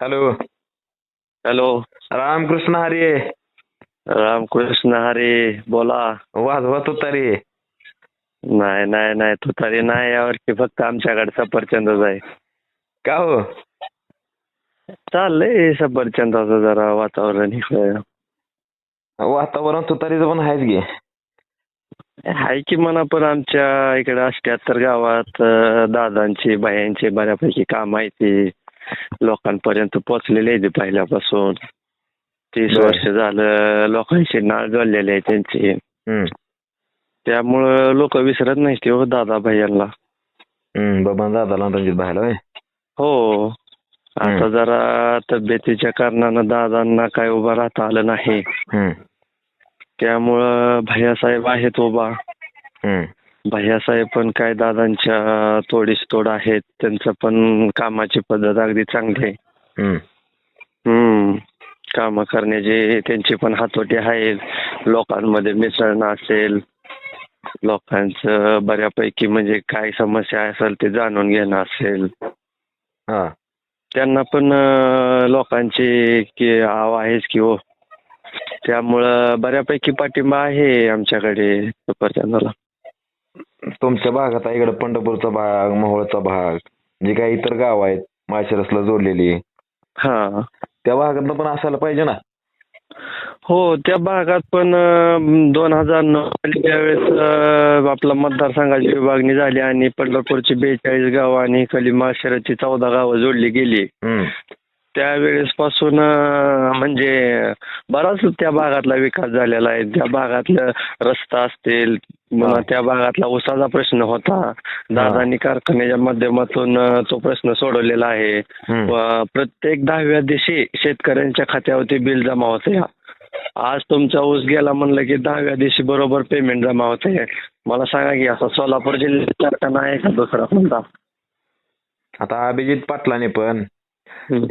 Hello hello Ramakrishna Hari. Ramakrishna Hari बोला. वाजवा तुतारी. नाही नाही नाही तू तरी नाही यावरती फक्त आमच्याकडे सफरचंदच आहे. का हो? चाललंय सफरचंदाचं जरा वातावरण इकडं. वातावरण तुतारीचं पण आहेच गे आहे की म्हणा पण आमच्या इकडे अष्ट्याहत्तर गावात अं, दादांची बायांची बऱ्यापैकी काम आहे ती. लोकांपर्यंत पोचलेली आहे ती पहिल्यापासून. तीस. वर्ष झालं लोकांशी नाळ जोडलेली आहे त्यांची. त्यामुळं लोक विसरत नाही ते हो दादा भैयांना बाबा दादाला रणजित भायला हो. आता. जरा तब्येतीच्या कारणानं दादांना काय उभं राहता आलं नाही. त्यामुळं भैयासाहेब आहेत उभा. भैयासाहेब पण काय दादांच्या तोडीस तोड आहेत त्यांचं पण कामाची पद्धत अगदी चांगली आहे. हम्म. हम्म. कामं करण्याची त्यांची पण हातोटी आहे लोकांमध्ये मिसळणं असेल लोकांचं बऱ्यापैकी म्हणजे काय समस्या असेल ते जाणून घेणं असेल. हा. त्यांना पण अं, लोकांची की आव आहेच की हो. त्यामुळं बऱ्यापैकी पाठिंबा आहे आमच्याकडे सफरचंदाला तुमच्या भागात आहे इकडे पंढरपूरचा भाग मोहोळचा भाग जे काही इतर गाव आहेत माळशिरसला जोडलेली. हा. त्या भागातनं पण असायला पाहिजे ना? हो त्या भागात पण दोन हजार नऊ त्यावेळेस अं, आपला मतदारसंघाची विभागणी झाली आणि पंढरपूरची बेचाळीस गावं आणि कलिमा शहराची चौदा गावं जोडली गेली. हम्म, त्यावेळेस पासून म्हणजे बराच त्या भागातला विकास झालेला आहे. त्या भागातलं रस्ता असतील. त्या भागातला उसाचा प्रश्न होता. दादांनी कारखान्याच्या माध्यमातून तो प्रश्न सोडवलेला आहे. प्रत्येक दहाव्या दिवशी शेतकऱ्यांच्या खात्यावरती बिल जमा होते. आज तुमचा ऊस गेला म्हणलं की दहाव्या दिवशी बरोबर पेमेंट जमा होते. मला सांगा की असा सोलापूर जिल्ह्यात कारखाना आहे का दुसरा कोणता? आता अभिजित पाटलाने पण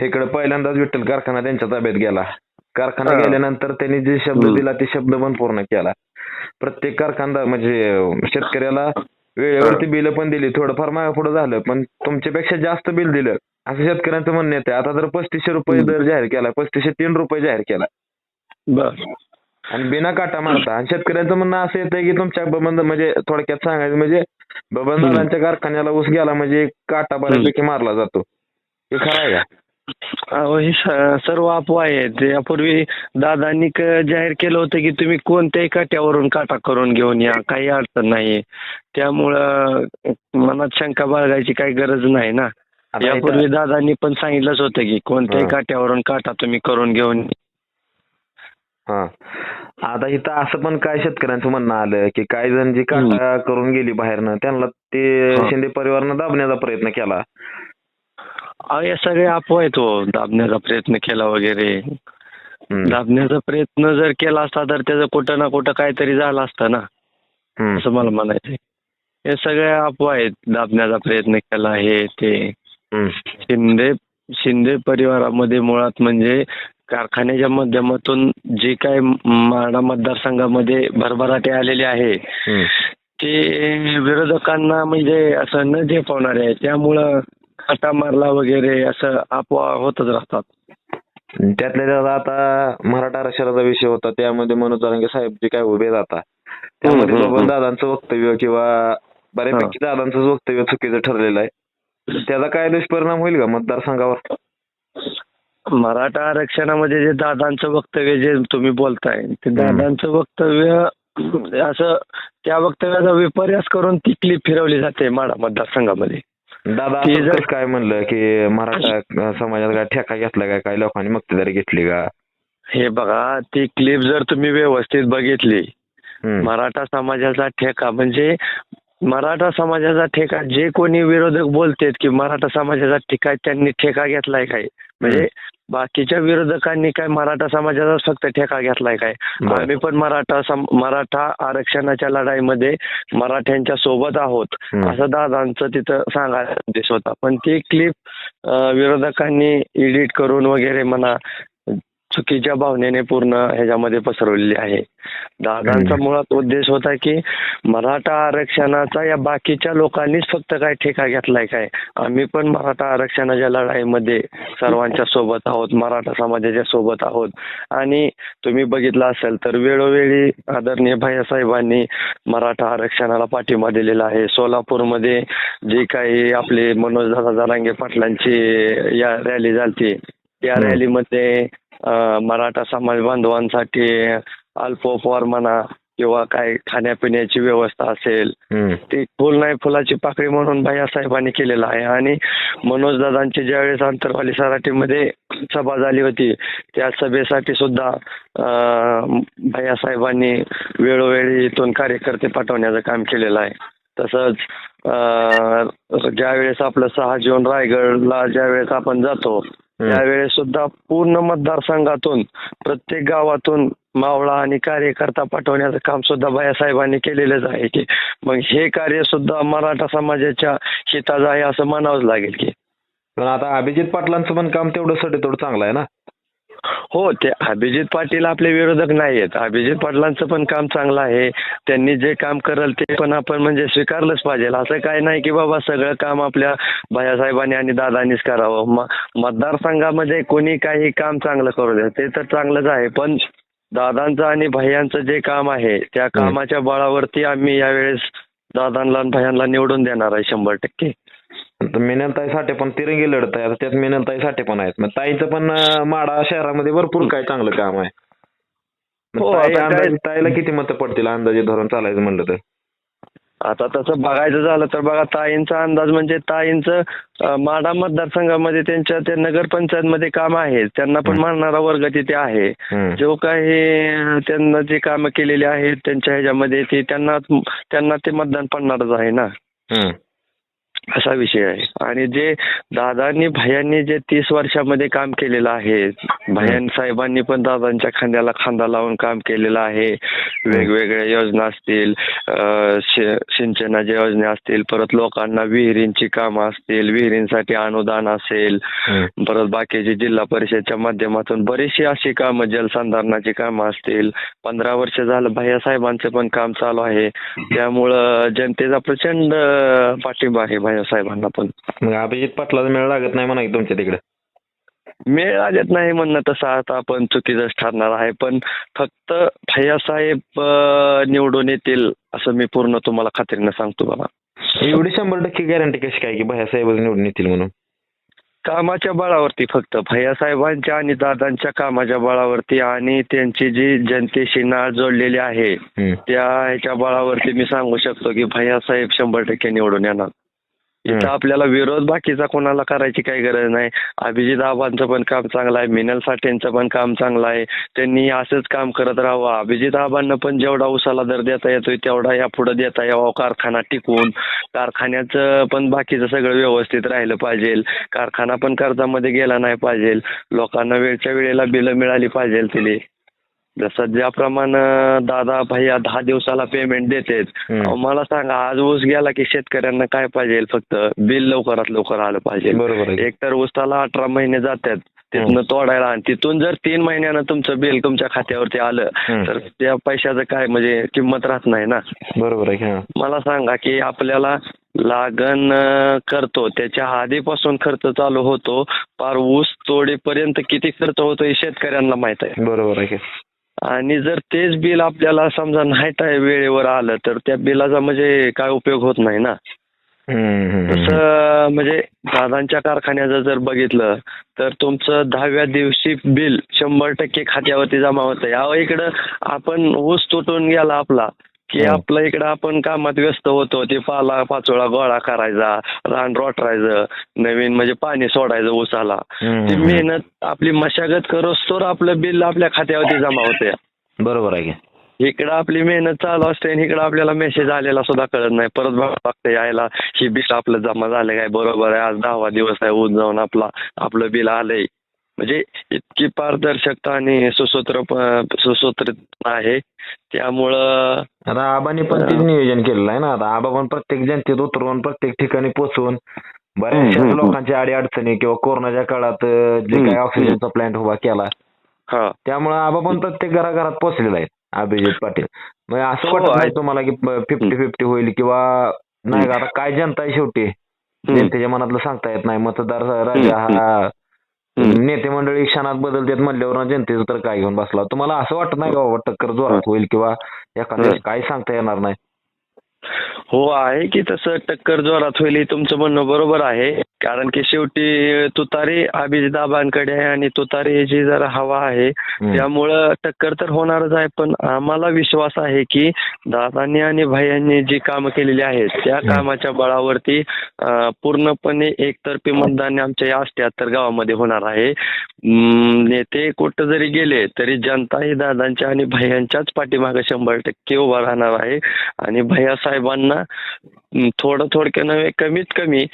इकडे पहिल्यांदाच विठ्ठल कारखाना त्यांच्या ताब्यात गेला. कारखाना. गेल्यानंतर त्यांनी जे शब्द. दिला ते शब्द पण पूर्ण केला. प्रत्येक कारखानदार म्हणजे शेतकऱ्याला वेळेवरती बिल पण दिली थोडंफार मागे पुढे झालं पण तुमच्यापेक्षा जास्त बिल दिलं. असं शेतकऱ्यांचं म्हणणं येते आता जर पस्तीसशे रुपये. दर जाहीर केला पस्तीसशे तीन रुपये जाहीर केला. आणि बिना काटा मारता. आणि शेतकऱ्यांचं म्हणणं असं येतं की तुमच्या बबन म्हणजे थोडक्यात सांगायचं म्हणजे बबनदारांच्या कारखान्याला ऊस गेला म्हणजे काटा बऱ्यापैकी मारला जातो. हे खरं आहे का? अहो हे स- सर्व अफवा आहेत. यापूर्वी दादांनी क- जाहीर केलं होतं की तुम्ही कोणत्याही काट्यावरून काटा करून घेऊन या. काही अडचण नाही त्यामुळं मनात शंका बाळगायची काही गरज नाही ना. आता इथं- यापूर्वी दादांनी पण सांगितलंच होतं की कोणत्याही हा. काट्यावरून काटा तुम्ही करून घेऊन हा. आता इथं असं पण काय शेतकऱ्यांचं म्हणणं आलं की काही जण जी काटा करून गेली बाहेरनं त्यांना ते हा. शिंदे परिवारानं दाबण्याचा प्रयत्न केला. अहो या सगळ्या अफवा आहेत हो दाबण्याचा प्रयत्न केला वगैरे. दाबण्याचा प्रयत्न जर केला असता तर त्याचं कुठं ना कुठं काहीतरी झालं असतं ना. असं मला म्हणायचंय हे सगळ्या अफवा आहेत दाबण्याचा प्रयत्न केला हे ते. शिंदे शिंदे परिवारामध्ये मुळात म्हणजे कारखान्याच्या माध्यमातून जे काय माडा मतदारसंघामध्ये भरभराटे आलेले आहे. ते विरोधकांना म्हणजे असं न झेपवणारे आहे त्यामुळं काटा मारला वगैरे असं अफवा होतच राहतात. त्यातल्या त्यात आता मराठा आरक्षणाचा विषय होता त्यामध्ये मनोज जरांगे साहेब जे काय उभे जातात त्यामध्ये दादांचं वक्तव्य किंवा बऱ्यापैकी दादांचं वक्तव्य चुकीचं ठरलेलं आहे. त्याचा काय दुष्परिणाम होईल का मतदारसंघावर? मराठा आरक्षणामध्ये जे दादांचं वक्तव्य जे तुम्ही बोलताय ते दादांचं वक्तव्य असं त्या वक्तव्याचा विपर्यास करून ती क्लिप फिरवली जाते माडा मतदारसंघामध्ये. दादा ते जर- कसं काय म्हणलं की मराठा समाजात काय ठेका घेतला का? काही लोकांनी मक्तेदारी घेतली का? हे बघा ती क्लिप जर तुम्ही व्यवस्थित बघितली हम्म. मराठा समाजाचा ठेका म्हणजे मराठा समाजाचा ठेका जे कोणी विरोधक बोलतेत की मराठा समाजाचा ठेका त्यांनी ठेका घेतलाय काय? म्हणजे बाकीच्या विरोधकांनी काय मराठा समाजाचा फक्त ठेका घेतलाय काय. आम्ही पण मराठा सम- मराठा आरक्षणाच्या लढाईमध्ये मराठ्यांच्या सोबत आहोत. असं दादांचं तिथं सांगायला उद्देश होता पण ती क्लिप विरोधकांनी एडिट करून वगैरे म्हणा चुकीच्या भावनेने पूर्ण ह्याच्यामध्ये पसरवलेली आहे दादांचा. मुळात उद्देश होता की मराठा आरक्षणाचा या बाकीच्या लोकांनीच फक्त काय ठेका घेतलाय काय आम्ही पण मराठा आरक्षणाच्या लढाईमध्ये सर्वांच्या सोबत आहोत मराठा समाजाच्या सोबत आहोत आणि तुम्ही बघितलं असेल तर वेळोवेळी आदरणीय भैयासाहेबांनी मराठा आरक्षणाला पाठिंबा दिलेला आहे सोलापूरमध्ये जी काही आपले मनोज दादा जरांगे पाटलांची या रॅली झालती त्या. रॅलीमध्ये मराठा समाज बांधवांसाठी अल्पोपहार म्हणा किंवा काय खाण्यापिण्याची व्यवस्था असेल. ती फुल नाही फुलाची पाकळी म्हणून भैयासाहेबांनी केलेलं आहे आणि मनोज दादांची ज्यावेळेस अंतरवाली सराटीमध्ये सभा झाली होती त्या सभेसाठी सुद्धा अं, भैयासाहेबांनी वेळोवेळी इथून कार्यकर्ते पाठवण्याचं काम केलेलं आहे तसंच अं, ज्यावेळेस आपलं सहा जून रायगडला ज्यावेळेस आपण जातो. त्यावेळेस सुद्धा पूर्ण मतदारसंघातून प्रत्येक गावातून मावळा आणि कार्यकर्ता पाठवण्याचं काम सुद्धा बायासाहेबांनी केलेलंच आहे की मग हे कार्य सुद्धा मराठा समाजाच्या हिताचं आहे असं म्हणावंच लागेल की पण आता अभिजित पाटलांचं पण काम तेवढं सडेतोड चांगलं आहे ना हो ते अभिजित पाटील आपले विरोधक नाही आहेत अभिजित पाटलांचं पण काम चांगलं आहे. त्यांनी जे काम करल ते पण आपण म्हणजे स्वीकारलंच पाहिजे. असं काय नाही की बाबा सगळं काम आपल्या भैयासाहेबांनी आणि दादांनीच करावं. म मतदारसंघामध्ये कोणी काही काम चांगलं करू द्या ते तर चांगलंच आहे. पण दादांचं आणि भैयांचं जे काम आहे त्या कामाच्या बळावरती आम्ही यावेळेस दादांना आणि भैयांना निवडून देणार आहे शंभर टक्के. आता मिनलताई साठे पण तिरंगी लढत आहे. आता त्यात मिनलताई साठे पण आहेत. मग ताईचं पण अं, माडा शहरामध्ये भरपूर काय चांगलं काम आहे. मग हो, ताई आता काय- अंदाजे ताईला किती मतं पडतील अंदाजे धरून चालायचं म्हणलं तर? आता तसं बघायचं झालं तर बघा ताईंचा अंदाज म्हणजे ताईंचं अं, माढा मतदारसंघामध्ये त्यांच्या त्या नगरपंचायतमध्ये काम आहे. त्यांना पण. मानणारा वर्ग तिथे आहे. हम्म. जो काही अं, त्यांना जे कामं केलेली आहेत त्यांच्या ह्याच्यामध्ये ते त्यांना त्यांना ते मतदान पडणारच आहे ना. हम्म. असा विषय आहे. आणि जे दादांनी भैयांनी जे तीस वर्षामध्ये काम केलेलं आहे भैयान साहेबांनी पण दादांच्या खांद्याला खांदा लावून काम केलेलं आहे. वेगवेगळ्या योजना असतील सिंचनाच्या योजना असतील परत लोकांना विहिरींची कामं असतील विहिरींसाठी अनुदान असेल. परत बाकीची जिल्हा परिषदच्या माध्यमातून बरीचशी अशी कामं जलसंधारणाची कामं असतील. पंधरा वर्ष झालं भैया साहेबांचं पण काम चालू आहे. त्यामुळं जनतेचा प्रचंड पाठिंबा आहे साहेबांना पण. मग अभिजित पाटलाचा मेळ लागत नाही म्हणा की तुमच्या तिकडे. मेळ आलेत नाही म्हणणं तसं आता आपण चुकीचंच ठरणार आहे. पण फक्त भैयासाहेब निवडून येतील असं मी पूर्ण तुम्हाला खात्रीनं सांगतो बाबा. एवढी शंभर टक्के गॅरंटी कशी काय की भैयासाहेब निवडून येतील म्हणून? कामाच्या बळावरती फक्त. भैयासाहेबांच्या आणि दादांच्या कामाच्या बळावरती आणि त्यांची जी जनतेशी नाळ जोडलेली आहे. त्या ह्याच्या बळावरती मी सांगू शकतो की भैयासाहेब शंभर टक्के निवडून येणार. इथं. आपल्याला विरोध बाकीचा कोणाला करायची काही गरज नाही. अभिजित आबांचं पण काम चांगलं आहे. मिनल साठेंचं पण काम चांगलं आहे. त्यांनी असंच काम करत राहावं. अभिजित आबांना पण जेवढा उसाला दर देता येतोय तेवढा या पुढे देता यावा. कारखाना टिकवून कारखान्याचं पण बाकीचं सगळं व्यवस्थित राहिलं पाहिजे. कारखाना पण कर्जामध्ये गेला नाही पाहिजे. लोकांना वेळच्या वेळेला बिलं मिळाली पाहिजे तिने जसं ज्याप्रमाणे दादा भैया दहा दिवसाला पेमेंट देतेत. मला सांगा आज ऊस गेला की शेतकऱ्यांना काय पाहिजे? फक्त बिल लवकरात लवकर आलं पाहिजे. बरोबर एक तर ऊसाला अठरा महिने जातात तिथनं तोडायला आणि तिथून जर तीन महिन्यानं तुमचं बिल तुमच्या खात्यावरती आलं. तर त्या पैशाचं काय म्हणजे किंमत राहत नाही ना? बरोबर आहे. मला सांगा की आपल्याला लागण करतो त्याच्या आधीपासून खर्च चालू होतो पार ऊस तोडीपर्यंत किती खर्च होतो हे शेतकऱ्यांना माहीत आहे. बरोबर आहे. आणि जर तेच बिल आपल्याला समजा नाही टाय वेळेवर आलं तर त्या बिलाचा म्हणजे काय उपयोग होत नाही ना. तसं म्हणजे दादांच्या कारखान्याचं जर बघितलं तर तुमचं दहाव्या दिवशी बिल शंभर टक्के खात्यावरती जमा होतं. यावं इकडं आपण ऊस तुटून गेला आपला. की हम्म. आपलं इकडं आपण कामात व्यस्त होतो ते पाला पाचोळा गोळा करायचा रान रोटरायचं नवीन म्हणजे पाणी सोडायचं हम्म, ती. मेहनत आपली मशागत तर आपलं बिल आपल्या खात्यावरती जमा होते. बरोबर आहे इकडं आपली मेहनत चालू असते आणि इकडं आपल्याला मेसेज आलेला सुद्धा कळत नाही. परत बघावं लागतं यायला ही बिल आपलं जमा झालं काय? बरोबर आहे आज दहावा दिवस आहे ऊन जाऊन आपला आपलं बिल आलंय. म्हणजे इतकी पारदर्शकता आणि सुसूत्र सुसूत्रित आहे. त्यामुळं आता आबांनी पण तेच नियोजन केलेलं आहे ना. आता आबा पण प्रत्येक जनतेत उतरवून प्रत्येक ठिकाणी पोहोचवून बऱ्याचशा लोकांच्या अडी अडचणी किंवा कोरोनाच्या काळात जे काही ऑक्सिजनचा प्लांट उभा केला. त्यामुळे आबा पण प्रत्येक घराघरात पोहोचलेला आहे अभिजित पाटील. मग असं हो, वाटत नाही आहे. तुम्हाला की फिफ्टी फिफ्टी होईल किंवा नाही आता काय जनता आहे शेवटी. जनतेच्या मनातलं सांगता येत नाही. मतदार राजा हा. नेते मंडळी क्षणात बदलतात म्हणल्यावर जनतेचं तर काय घेऊन बसला. तुम्हाला असं वाटत नाही का बाबा टक्कर जोरात होईल किंवा एखाद्या. काही सांगता येणार नाही? हो आहे की तसं टक्कर जोरात होईल हे तुमचं म्हणणं बरोबर आहे कारण की शेवटी तुतारी अभिजिताबांकडे आहे आणि तुतारीची जरा हवा आहे. त्यामुळं टक्कर तर होणारच आहे पण आम्हाला विश्वास आहे की दादांनी आणि भाईंनी जी कामं केलेली आहेत त्या. कामाच्या बळावरती अं, पूर्णपणे एकतर्फी मतदान आमच्या या अष्ट्याहत्तर गावामध्ये होणार आहे अं, नेते कुठं जरी गेले तरी जनता ही दादांच्या आणि भैयांच्याच पाठीमागे शंभर टक्के उभा राहणार आहे आणि भैया साहेबांना थोडं थोडक्या नव्हे कमीत कमी.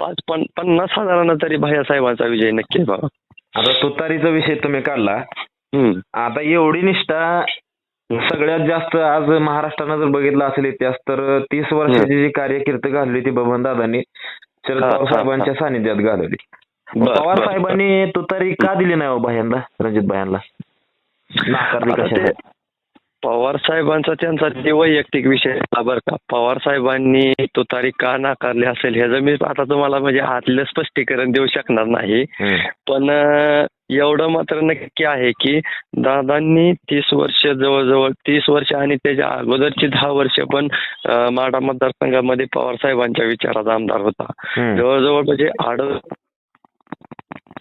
पाच पन पन्नास हजारांना तरी भैया साहेबांचा विजय नक्की बाबा आता तुतारीचा विषय तुम्ही काढला. आता एवढी निष्ठा सगळ्यात जास्त आज महाराष्ट्रानं जर बघितलं असेल इतिहास तर तीस वर्षाची जी कार्यकीर्ती घालवली ती बबन दादांनी शरद पवार साहेबांच्या सानिध्यात घालवली. पवार साहेबांनी तुतारी का दिली नाही हो भयांना रणजित भयांना? नाकारली ते पवार साहेबांचा त्यांचा ते वैयक्तिक विषय आहे बरं का पवार साहेबांनी तुतारी का नाकारली असेल ह्याचं मी आता तुम्हाला म्हणजे आतलं स्पष्टीकरण देऊ शकणार नाही. पण एवढं मात्र नक्की आहे की दादांनी तीस वर्ष जवळजवळ तीस वर्ष आणि त्याच्या अगोदरची दहा वर्ष पण माढा मतदारसंघामध्ये पवार साहेबांच्या विचाराचा आमदार होता. जवळजवळ म्हणजे आड.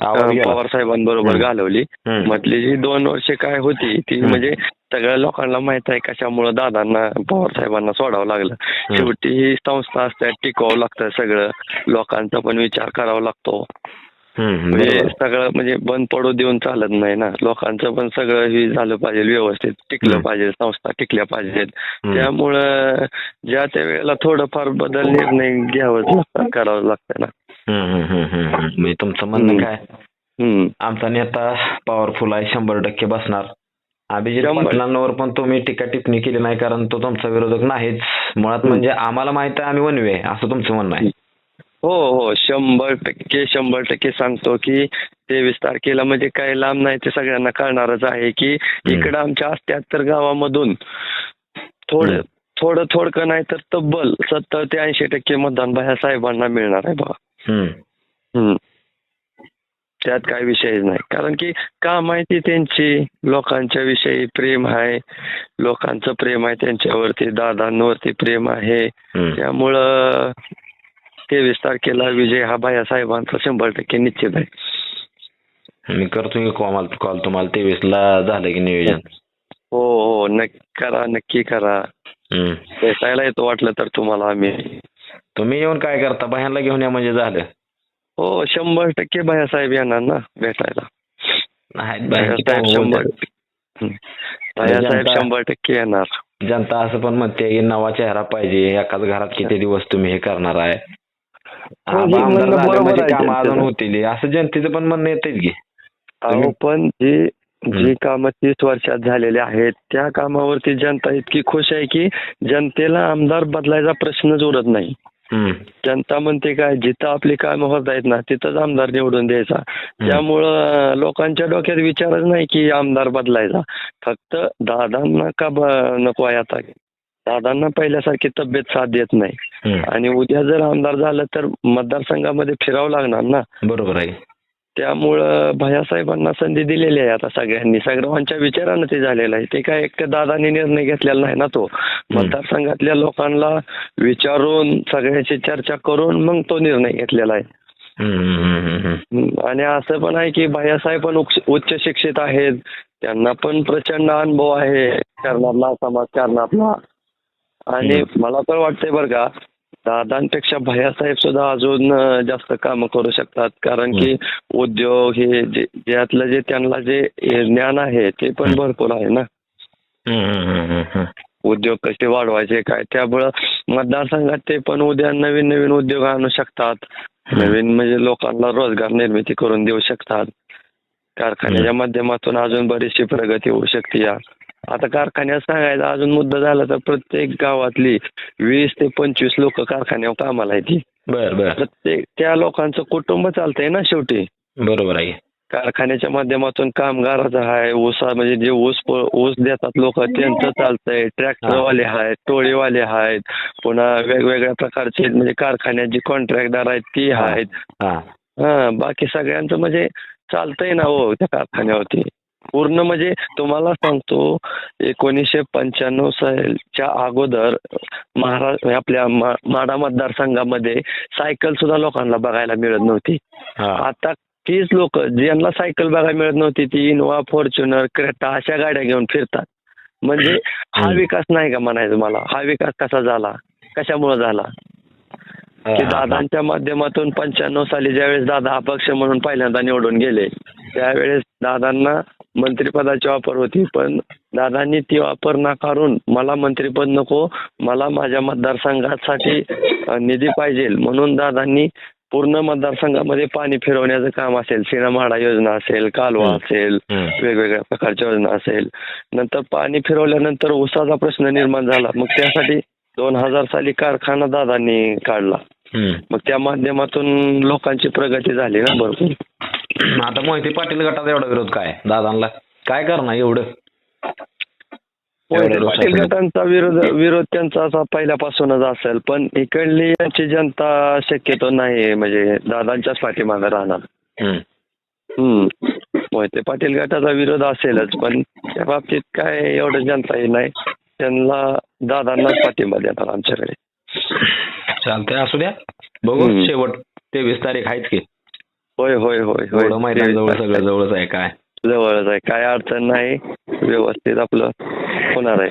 पवार साहेबांबरोबर. घालवली. मधली जी दोन वर्ष काय होती ती. म्हणजे सगळ्या लोकांना माहीत आहे कशामुळे दादांना पवार साहेबांना सोडावं लागलं शेवटी ही संस्था असते टिकवावं लागतं सगळं लोकांचा पण विचार करावा लागतो. म्हणजे. सगळं म्हणजे बंद पडू देऊन चालत नाही ना लोकांचं पण सगळं हे झालं पाहिजे व्यवस्थित टिकलं. पाहिजे संस्था टिकल्या पाहिजेत. त्यामुळं ज्या त्या वेळेला थोडंफार बदल निर्णय घ्यावंच लागतं करावं लागतं ना हम्म. म्हणजे तुमचं म्हणणं. काय. आमचा नेता पॉवरफुल आहे शंभर टक्के बसणार अभिजित. पाटलांवर पण तुम्ही टीका टिप्पणी केली नाही कारण तो तुमचा विरोधक नाहीच मुळात. म्हणजे आम्हाला माहीत आहे आम्ही वनवे असं तुमचं म्हणणं आहे हो हो शंभर टक्के शंभर टक्के सांगतो की तेवीस तारखेला म्हणजे काही लांब नाही ते सगळ्यांना कळणारच आहे की इकडं आमच्या अष्ट्याहत्तर गावामधून थोडं. थोडं थोडकं नाही तर तब्बल सत्तर ते ऐंशी टक्के मतदान बाह्या साहेबांना मिळणार आहे. हम्म. त्यात काय विषयच नाही कारण की का माहिती त्यांची लोकांच्या विषयी प्रेम आहे लोकांचं प्रेम आहे त्यांच्यावरती दादांवरती प्रेम आहे. त्यामुळं तेवीस तारखेला विजय हा बाया साहेबांचा शंभर टक्के निश्चित आहे. मी करतो की कॉल कॉल तुम्हाला तेवीस ला झालं की नियोजन. हो हो. नक्की करा नक्की करा. भेटायला येतो वाटलं तर तुम्हाला आम्ही. तुम्ही येऊन काय करता? बाह्यांना घेऊन या म्हणजे झालं. हो शंभर टक्के बाया साहेब येणार ना भेटायला. शंभर. बाया साहेब शंभर टक्के येणार. जनता असं पण म्हणते की नवा चेहरा पाहिजे. एकाच घरात किती दिवस तुम्ही हे करणार आहे? आमदार झाले म्हणजे कामं अजून. होतील. असं जनतेचं पण म्हणणं येतेच की. अहो पण जी जी. कामं तीस वर्षात झालेली आहेत त्या कामावरती जनता इतकी खुश आहे की जनतेला आमदार बदलायचा प्रश्नच उरत नाही. जनता म्हणते काय जिथं आपली कामं होत आहेत ना तिथंच आमदार निवडून द्यायचा. त्यामुळं लोकांच्या डोक्यात विचारच नाही की आमदार बदलायचा. फक्त दादांना का नको आहे आता? दादांना पहिल्यासारखी तब्येत साथ देत नाही. आणि उद्या जर आमदार झालं तर मतदारसंघामध्ये फिरावं लागणार ना. बरोबर आहे. त्यामुळं भैयासाहेबांना संधी दिलेली आहे आता सगळ्यांनी. सर्वांच्या विचारानं ते झालेलं आहे. ते काय एक दादानी निर्णय घेतलेला नाही ना तो. मतदारसंघातल्या लोकांना विचारून सगळ्यांची चर्चा करून मग तो निर्णय घेतलेला आहे. आणि असं पण आहे की भैयासाहेब पण उच्च शिक्षित आहेत. त्यांना पण प्रचंड अनुभव आहे. करणारला समाजकारणातला आणि मला तर वाटतंय बरं का दादांपेक्षा भैयासाहेब सुद्धा अजून जास्त कामं करू शकतात. कारण की उद्योग हे जे ज्यातलं जे त्यांना जे ज्ञान आहे ते पण भरपूर आहे ना. उद्योग कसे वाढवायचे काय? त्यामुळं मतदारसंघात ते पण उद्या नवीन नवीन उद्योग आणू शकतात. नवीन म्हणजे लोकांना रोजगार निर्मिती करून देऊ शकतात. कारखान्याच्या माध्यमातून अजून बरीचशी प्रगती होऊ शकते या. आता कारखान्यात सांगायचा अजून मुद्दा झाला तर प्रत्येक गावातली वीस ते पंचवीस लोक कारखान्यावर कामाला आहेत. ती बर. बर प्रत्येक त्या लोकांचं कुटुंब चालतंय ना शेवटी. बरोबर आहे. कारखान्याच्या माध्यमातून कामगाराचं आहे ऊसा म्हणजे जे ऊस प- ऊस देतात लोक त्यांचं चालतंय. ट्रॅक्टरवाले आहेत टोळीवाले आहेत पुन्हा वेगवेगळ्या प्रकारचे म्हणजे कारखान्यात जी कॉन्ट्रॅक्टदार आहेत ती. आहेत. हा. हा बाकी सगळ्यांचं म्हणजे चालतंय ना हो त्या कारखान्यावरती. पूर्ण म्हणजे तुम्हाला सांगतो एकोणीसशे पंच्याण्णव सालच्या अगोदर महाराष्ट्र आपल्या माडा मतदारसंघामध्ये सायकल सुद्धा लोकांना बघायला मिळत नव्हती. आता तीच लोक ज्यांना सायकल बघायला मिळत नव्हती ती इनोवा फॉर्च्युनर क्रेटा अशा गाड्या घेऊन फिरतात. म्हणजे हा. विकास नाही का म्हणायचं मला? हा विकास कसा झाला? कशामुळे झाला? की दादांच्या माध्यमातून पंच्याण्णव साली ज्यावेळेस दादा अपक्ष म्हणून पहिल्यांदा निवडून गेले त्यावेळेस दादांना मंत्रिपदाची ऑफर होती पण दादांनी ती ऑफर नाकारून मला मंत्रिपद नको मला माझ्या मतदारसंघासाठी निधी पाहिजे म्हणून दादांनी पूर्ण मतदारसंघामध्ये पाणी फिरवण्याचं काम असेल सिनामाडा योजना असेल कालवा. असेल. वेगवेगळ्या प्रकारच्या योजना असेल नंतर पाणी फिरवल्यानंतर ऊसाचा प्रश्न निर्माण झाला मग त्यासाठी दोन हजार साली कारखाना दादांनी काढला. मग त्या माध्यमातून लोकांची प्रगती झाली ना भरपूर. आता मोहिते पाटील गटाचा एवढा विरोध काय? दादांना? काय करणार एवढं? एवढ्या पाटील? गटांचा विरोध विरोध त्यांचा असा पहिल्यापासूनच असेल पण इकडली यांची जनता शक्यतो नाही म्हणजे दादांच्याच पाठीमागे राहणार. हम्म. हम्म. मोहिते पाटील गटाचा विरोध असेलच पण त्या बाबतीत काय एवढं जनता हे नाही. त्यांना दादांनाच पाठिंबा देणार आमच्याकडे. चालतंय. असू द्या. बघू. शेवट तेवीस तारीख आहेच की. होय होय होय होय. एवढं मैदान जवळ सगळं जवळच आहे काय? जवळच आहे. काय अडचण नाही. व्यवस्थित आपलं होणार आहे.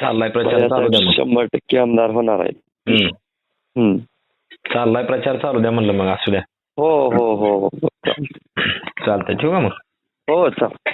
चाललाय प्रचार चालू द्या मग. शंभर टक्के आमदार होणार आहे हम्म. हम्म. चाललाय प्रचार चालू द्या म्हणलं मग असू द्या. हो हो हो. हो चालतंय. ठेवू का मग? हो चाल